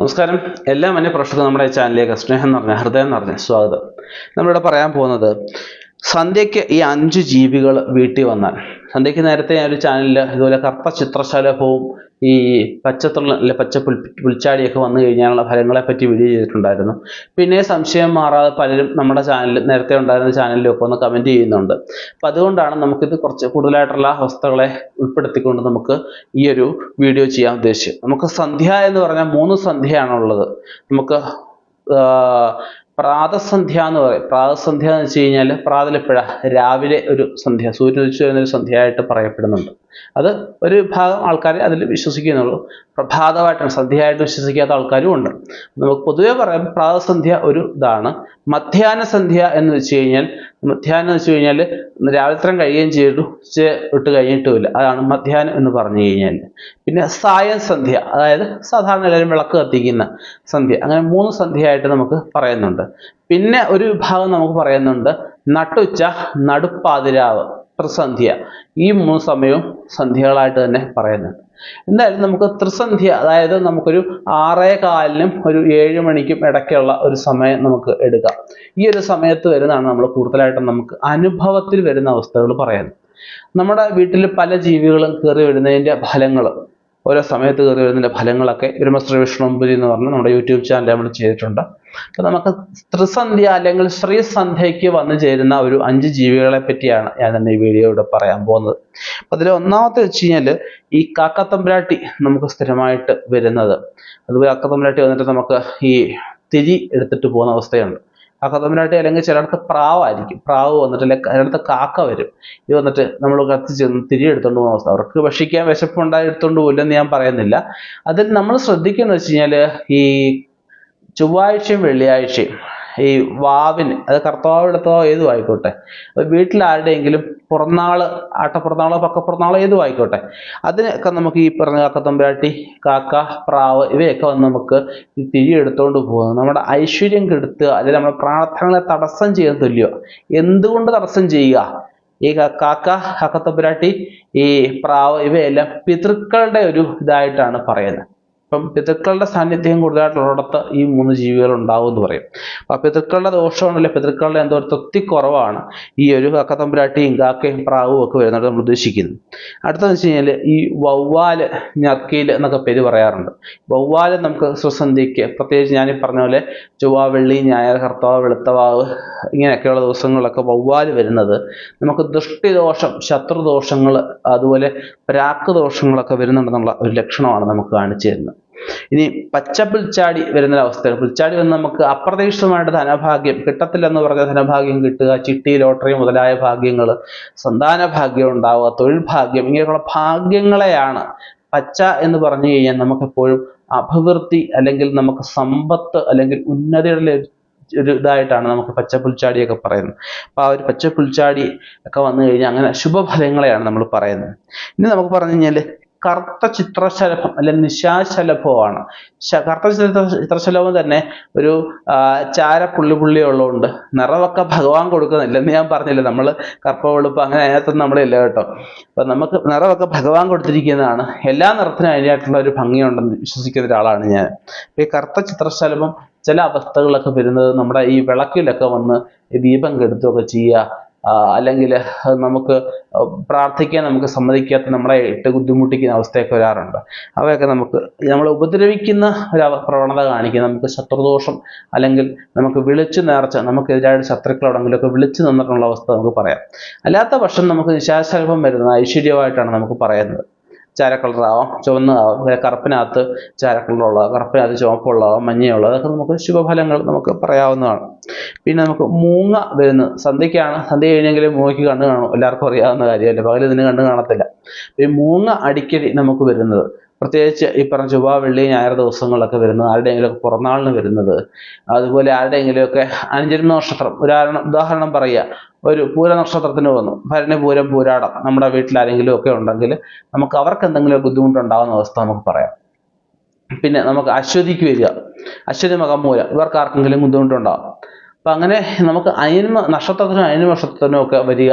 നമസ്കാരം. എല്ലാ മന്യ പ്രേക്ഷകർക്കും നമ്മുടെ ചാനലിലേക്ക് സ്നേഹം നിറഞ്ഞ ഹൃദയം നിറഞ്ഞ സ്വാഗതം. നമ്മളിവിടെ പറയാൻ പോകുന്നത് സന്ധ്യയ്ക്ക് ഈ അഞ്ച് ജീവികൾ വീട്ടിൽ വന്നാൽ സന്ധ്യയ്ക്ക് നേരത്തെ ഞാൻ ഒരു ചാനലിൽ ഇതുപോലെ കറുത്ത ചിത്രശലഭവും ഈ പച്ചത്തുള്ള പച്ച പുൽ പുൽച്ചാടിയൊക്കെ വന്നു കഴിഞ്ഞാലുള്ള ഫലങ്ങളെ പറ്റി വീഡിയോ ചെയ്തിട്ടുണ്ടായിരുന്നു. പിന്നെ സംശയം മാറാതെ പലരും നമ്മുടെ ചാനലിൽ നേരത്തെ ഉണ്ടായിരുന്ന ചാനലിലൊക്കെ ഒന്ന് കമന്റ് ചെയ്യുന്നുണ്ട്. അപ്പം അതുകൊണ്ടാണ് നമുക്കിത് കുറച്ച് കൂടുതലായിട്ടുള്ള അവസ്ഥകളെ ഉൾപ്പെടുത്തിക്കൊണ്ട് നമുക്ക് ഈ ഒരു വീഡിയോ ചെയ്യാൻ ഉദ്ദേശിച്ചത്. നമുക്ക് സന്ധ്യ എന്ന് പറഞ്ഞാൽ മൂന്ന് സന്ധ്യയാണുള്ളത്. നമുക്ക് പ്രാതസന്ധ്യ എന്ന് പറയും. പ്രാതസന്ധ്യ എന്ന് വെച്ച് കഴിഞ്ഞാൽ പ്രാതലപ്പുഴ രാവിലെ ഒരു സന്ധ്യ സൂര്യൻ ഉദിച്ചു വരുന്ന ഒരു സന്ധ്യയായിട്ട് പറയപ്പെടുന്നുണ്ട്. അത് ഒരു ഭാഗം ആൾക്കാർ അതിൽ വിശ്വസിക്കുന്നുള്ളൂ. പ്രഭാതമായിട്ടാണ് സന്ധ്യയായിട്ട് വിശ്വസിക്കാത്ത ആൾക്കാരും ഉണ്ട്. നമുക്ക് പൊതുവെ പറയാം പ്രാതസന്ധ്യ ഒരു ഇതാണ്. മധ്യാഹ്ന സന്ധ്യ എന്ന് വെച്ച് കഴിഞ്ഞാൽ മധ്യാഹ്നം എന്ന് വെച്ച് കഴിഞ്ഞാൽ രാവിലത്തരം കഴിയുകയും ചെയ്തു. ഉച്ച ഇട്ട് കഴിഞ്ഞിട്ടുമില്ല അതാണ് മധ്യാഹ്നം എന്ന് പറഞ്ഞു കഴിഞ്ഞാൽ പിന്നെ സായം സന്ധ്യ അതായത് സാധാരണ എല്ലാവരും വിളക്ക് കത്തിക്കുന്ന സന്ധ്യ. അങ്ങനെ മൂന്ന് സന്ധ്യയായിട്ട് നമുക്ക് പറയുന്നുണ്ട്. പിന്നെ ഒരു വിഭാഗം നമുക്ക് പറയുന്നുണ്ട്. നട്ടുച്ച നടുപ്പാതിരാവ്. ത്രിസന്ധ്യ. ഈ മൂന്ന് സമയവും സന്ധ്യകളായിട്ട് തന്നെ പറയുന്നുണ്ട്. എന്തായാലും നമുക്ക് ത്രിസന്ധ്യ അതായത് നമുക്കൊരു ആറേ കാലിനും ഒരു ഏഴ് മണിക്കും ഇടയ്ക്കുള്ള ഒരു സമയം നമുക്ക് എടുക്കാം. ഈ ഒരു സമയത്ത് വരുന്നതാണ് നമ്മൾ കൂടുതലായിട്ടും നമുക്ക് അനുഭവത്തിൽ വരുന്ന അവസ്ഥകൾ പറയുന്നത്. നമ്മുടെ വീട്ടിൽ പല ജീവികളും കയറി വരുന്നതിന്റെ ഫലങ്ങൾ ഓരോ സമയത്ത് കയറി വരുന്നതിന്റെ ഫലങ്ങളൊക്കെ. ബ്രഹ്മശ്രീ വിഷ്ണുപുരി എന്ന് പറഞ്ഞ് നമ്മുടെ യൂട്യൂബ് ചാനൽ നമ്മൾ ചെയ്തിട്ടുണ്ട്. അപ്പോൾ നമുക്ക് ത്രിസന്ധ്യ അല്ലെങ്കിൽ ശ്രീസന്ധ്യയ്ക്ക് വന്നു ചേരുന്ന ഒരു അഞ്ച് ജീവികളെ പറ്റിയാണ് ഞാൻ ഇന്ന് ഈ വീഡിയോയുടെ പറയാൻ പോകുന്നത്. അപ്പൊ അതിൽ ഒന്നാമത്തെ വെച്ച് കഴിഞ്ഞാൽ ഈ കാക്കത്തമ്പുരാട്ടി നമുക്ക് സ്ഥിരമായിട്ട് വരുന്നത്. അതുപോലെ കാക്കത്തമ്പുരാട്ടി വന്നിട്ട് നമുക്ക് ഈ തിരി എടുത്തിട്ട് പോകുന്ന അവസ്ഥയുണ്ട്. കാക്കത്തമ്പുരാട്ടി അല്ലെങ്കിൽ ചിലയിടത്ത് പ്രാവായിരിക്കും. പ്രാവ് വന്നിട്ട് അല്ലെങ്കിൽ ചിലയിടത്ത് കാക്ക വരും. ഇത് വന്നിട്ട് നമ്മൾ കത്തി ചെന്ന് തിരി എടുത്തുകൊണ്ട് പോകുന്ന അവസ്ഥ. അവർക്ക് ഭക്ഷിക്കാൻ വിശപ്പുണ്ടായി എടുത്തുകൊണ്ട് പോയില്ലെന്ന് ഞാൻ പറയുന്നില്ല. അതിൽ നമ്മൾ ശ്രദ്ധിക്കുന്നത് വെച്ച് കഴിഞ്ഞാൽ ഈ ചൊവ്വാഴ്ചയും വെള്ളിയാഴ്ചയും ഈ വാവിന് അത് കർത്താവിടത്തോ ഏതും ആയിക്കോട്ടെ. വീട്ടിൽ ആരുടെയെങ്കിലും പിറന്നാൾ ആട്ടപ്പുറന്നാളോ പക്കപ്പുറന്നാളോ ഏതും ആയിക്കോട്ടെ. അതിനൊക്കെ നമുക്ക് ഈ പറഞ്ഞ കാക്കത്തമ്പുരാട്ടി കാക്ക പ്രാവ് ഇവയൊക്കെ വന്ന് നമുക്ക് ഈ തിരി എടുത്തുകൊണ്ട് പോകുന്നത് നമ്മുടെ ഐശ്വര്യം കെടുത്തുക അല്ലെങ്കിൽ നമ്മുടെ പ്രാർത്ഥനകളെ തടസ്സം ചെയ്യാൻ തുല്യോ എന്തുകൊണ്ട് തടസ്സം ചെയ്യുക? ഈ കാക്ക കാക്കത്തമ്പുരാട്ടി ഈ പ്രാവ് ഇവയെല്ലാം പിതൃക്കളുടെ ഒരു ഇതായിട്ടാണ് പറയുന്നത്. ഇപ്പം പിതൃക്കളുടെ സാന്നിധ്യം കൂടുതലായിട്ടുള്ളിടത്ത് ഈ മൂന്ന് ജീവികൾ ഉണ്ടാവും എന്ന് പറയും. അപ്പം പിതൃക്കളുടെ ദോഷമാണല്ലേ പിതൃക്കളുടെ എന്തോ ഒരു തൃപ്തി കുറവാണ് ഈ ഒരു കക്കത്തമ്പുരാട്ടിയും കാക്കയും പ്രാവും ഒക്കെ വരുന്നത് നമ്മൾ ഉദ്ദേശിക്കുന്നത്. അടുത്തതെന്ന് വെച്ച് കഴിഞ്ഞാൽ ഈ വവ്വാൽ ഞക്കീൽ എന്നൊക്കെ പേര് പറയാറുണ്ട്. വവ്വാൽ നമുക്ക് സുസന്ധിക്ക് പ്രത്യേകിച്ച് ഞാൻ പറഞ്ഞ പോലെ ചൊവ്വ വെള്ളി ഞായർ കർത്താവ് വെളുത്തവാവ് ഇങ്ങനെയൊക്കെയുള്ള ദിവസങ്ങളിലൊക്കെ വവ്വാൽ വരുന്നത് നമുക്ക് ദൃഷ്ടിദോഷം ശത്രുദോഷങ്ങൾ അതുപോലെ പ്രാക്ക് ദോഷങ്ങളൊക്കെ വരുന്നുണ്ടെന്നുള്ള ഒരു ലക്ഷണമാണ് നമുക്ക് കാണിച്ചു തരുന്നത്. ഇനി പച്ച പുൽച്ചാടി വരുന്ന അവസ്ഥ പുൽച്ചാടി വന്ന് നമുക്ക് അപ്രതീക്ഷിതമായിട്ട് ധനഭാഗ്യം കിട്ടത്തില്ലെന്ന് പറഞ്ഞ ധനഭാഗ്യം കിട്ടുക ചിട്ടി ലോട്ടറി മുതലായ ഭാഗ്യങ്ങൾ സന്താന ഭാഗ്യം ഉണ്ടാവുക തൊഴിൽ ഭാഗ്യം ഇങ്ങനെയുള്ള ഭാഗ്യങ്ങളെയാണ്. പച്ച എന്ന് പറഞ്ഞു കഴിഞ്ഞാൽ നമുക്കെപ്പോഴും അഭിവൃദ്ധി അല്ലെങ്കിൽ നമുക്ക് സമ്പത്ത് അല്ലെങ്കിൽ ഉന്നതിയുടെ ഒരു ഇതായിട്ടാണ് നമുക്ക് പച്ച പുൽച്ചാടിയൊക്കെ പറയുന്നത്. അപ്പോൾ ആ ഒരു പച്ച പുൽച്ചാടി ഒക്കെ വന്നു കഴിഞ്ഞാൽ അങ്ങനെ ശുഭഫലങ്ങളെയാണ് നമ്മൾ പറയുന്നത്. ഇനി നമുക്ക് പറഞ്ഞു കഴിഞ്ഞാൽ കറുത്ത ചിത്രശലഭം അല്ലെങ്കിൽ നിശാശലഭമാണ് കറുത്ത ചിത്ര ചിത്രശലഭം തന്നെ ഒരു ചാര പുള്ളി പുള്ളി ഉള്ളതുകൊണ്ട് നിറമൊക്കെ ഭഗവാൻ കൊടുക്കുന്നില്ല എന്ന് ഞാൻ പറഞ്ഞില്ല. നമ്മൾ കറുപ്പ വെളുപ്പ് അങ്ങനെ അതിനകത്തൊന്നും നമ്മളില്ല കേട്ടോ. അപ്പം നമുക്ക് നിറമൊക്കെ ഭഗവാൻ കൊടുത്തിരിക്കുന്നതാണ്. എല്ലാ നിറത്തിനും അതിനായിട്ടുള്ള ഒരു ഭംഗിയുണ്ടെന്ന് വിശ്വസിക്കുന്ന ഒരാളാണ് ഞാൻ. ഈ കറുത്ത ചിത്രശലഭം ചില അവസ്ഥകളൊക്കെ വരുന്നത് നമ്മുടെ ഈ വിളക്കിലൊക്കെ വന്ന് ദീപം കെടുത്തുകയൊക്കെ ചെയ്യുക അല്ലെങ്കിൽ നമുക്ക് പ്രാർത്ഥിക്കാൻ നമുക്ക് സമ്മതിക്കാത്ത നമ്മളെ ഇട്ട് ബുദ്ധിമുട്ടിക്കുന്ന അവസ്ഥയൊക്കെ വരാറുണ്ട്. അവയൊക്കെ നമുക്ക് നമ്മളെ ഉപദ്രവിക്കുന്ന ഒരു പ്രവണത കാണിക്കും. നമുക്ക് ശത്രുദോഷം അല്ലെങ്കിൽ നമുക്ക് വിളിച്ചു നേർച്ച നമുക്കെതിരായിട്ട് ശത്രുക്കളോടെങ്കിലൊക്കെ വിളിച്ചു നിന്നിട്ടുള്ള അവസ്ഥ നമുക്ക് പറയാം. അല്ലാത്ത പക്ഷം നമുക്ക് നിശാശലഭം വരുന്ന ഐശ്വര്യമായിട്ടാണ് നമുക്ക് പറയുന്നത്. ചാര കളറാവാം ചുവന്നതാവാം. പിന്നെ കറുപ്പിനകത്ത് ചാര കളറുള്ളതാവാം കറുപ്പിനകത്ത് ചുവപ്പുള്ളതാവാം മഞ്ഞയുള്ളത്. അതൊക്കെ നമുക്ക് ശുഭഫലങ്ങൾ നമുക്ക് പറയാവുന്നതാണ്. പിന്നെ നമുക്ക് മൂങ്ങ വരുന്നത് സന്ധ്യയ്ക്കാണ്. സന്ധ്യ കഴിഞ്ഞെങ്കിലും മൂങ്ങയ്ക്ക് കണ്ണ് കാണും. എല്ലാവർക്കും അറിയാവുന്ന കാര്യമല്ലേ. പകൽ ഇതിന് കണ്ണ് കാണത്തില്ല. ഈ മൂങ്ങ അടിക്കടി നമുക്ക് വരുന്നത്. പ്രത്യേകിച്ച് ഈ പറഞ്ഞ ചൊവ്വ വെള്ളി ഞായർ ദിവസങ്ങളിലൊക്കെ വരുന്നത് ആരുടെയെങ്കിലുമൊക്കെ പിറന്നാളിന് വരുന്നത്. അതുപോലെ ആരുടെയെങ്കിലുമൊക്കെ അനുജന്മ നക്ഷത്രം. ഉദാഹരണം ഉദാഹരണം പറയുക. ഒരു പൂര നക്ഷത്രത്തിന് വന്നു. ഭരണി പൂരം പൂരാടം നമ്മുടെ വീട്ടിൽ ആരെങ്കിലും ഒക്കെ ഉണ്ടെങ്കിൽ നമുക്ക് അവർക്ക് എന്തെങ്കിലും ബുദ്ധിമുട്ടുണ്ടാകുന്ന അവസ്ഥ നമുക്ക് പറയാം. പിന്നെ നമുക്ക് അശ്വതിക്ക് വരിക. അശ്വതി മകമൂല ഇവർക്ക് ആർക്കെങ്കിലും ബുദ്ധിമുട്ടുണ്ടാകും അപ്പം അങ്ങനെ നമുക്ക് അയന്മ നക്ഷത്രത്തിനും അയന്മ ഒക്കെ വരിക.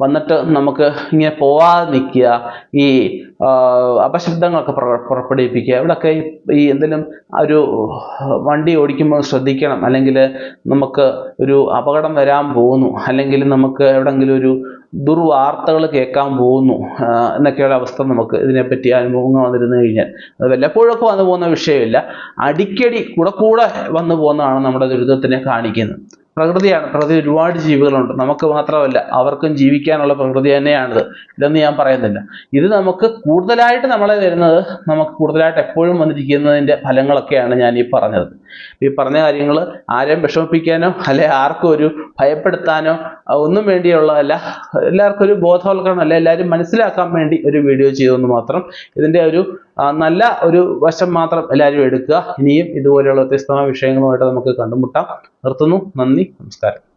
വന്നിട്ട് നമുക്ക് ഇങ്ങനെ പോവാതെ നിൽക്കുക ഈ അപശബ്ദങ്ങളൊക്കെ പുറ- പുറപ്പെടുവിപ്പിക്കുക. ഇവിടെയൊക്കെ ഈ എന്തെങ്കിലും ഒരു വണ്ടി ഓടിക്കുമ്പോൾ ശ്രദ്ധിക്കണം. അല്ലെങ്കിൽ നമുക്ക് ഒരു അപകടം വരാൻ പോകുന്നു. അല്ലെങ്കിൽ നമുക്ക് എവിടെയെങ്കിലും ഒരു ദുർവാർത്തകൾ കേൾക്കാൻ പോകുന്നു എന്നൊക്കെയുള്ള അവസ്ഥ നമുക്ക് ഇതിനെപ്പറ്റി അനുഭവങ്ങൾ വന്നിരുന്നു കഴിഞ്ഞാൽ. അത് വല്ലപ്പോഴൊക്കെ വന്നു പോകുന്ന വിഷയമില്ല. അടിക്കടി കൂടെ കൂടെ വന്നു പോകുന്നതാണ് നമ്മുടെ ദുരിതത്തിനെ കാണിക്കുന്നത്. പ്രകൃതിയാണ്. പ്രകൃതി ഒരുപാട് ജീവികളുണ്ട്. നമുക്ക് മാത്രമല്ല അവർക്കും ജീവിക്കാനുള്ള പ്രകൃതി തന്നെയാണിത്. ഇതെന്ന് ഞാൻ പറയുന്നില്ല. ഇത് നമുക്ക് കൂടുതലായിട്ട് നമ്മളെ വരുന്നത് നമുക്ക് കൂടുതലായിട്ട് എപ്പോഴും വന്നിരിക്കുന്നതിന്റെ ഫലങ്ങളൊക്കെയാണ് ഞാൻ ഈ പറഞ്ഞത്. ഈ പറഞ്ഞ കാര്യങ്ങൾ ആരെയും വിഷമിപ്പിക്കാനോ അല്ലെ ആർക്കും ഒരു ഭയപ്പെടുത്താനോ ഒന്നും വേണ്ടിയുള്ളതല്ല. എല്ലാവർക്കും ഒരു ബോധവൽക്കരണം അല്ല എല്ലാവരും മനസ്സിലാക്കാൻ വേണ്ടി ഒരു വീഡിയോ ചെയ്തെന്ന് മാത്രം ഇതിന്റെ ഒരു നല്ല ഒരു വശം മാത്രം എല്ലാവരും എടുക്കുക. ഇനിയും ഇതുപോലെയുള്ള വ്യത്യസ്തമായ വിഷയങ്ങളുമായിട്ട് നമുക്ക് കണ്ടുമുട്ടാം. നിർത്തുന്നു. നന്ദി. നമസ്കാരം.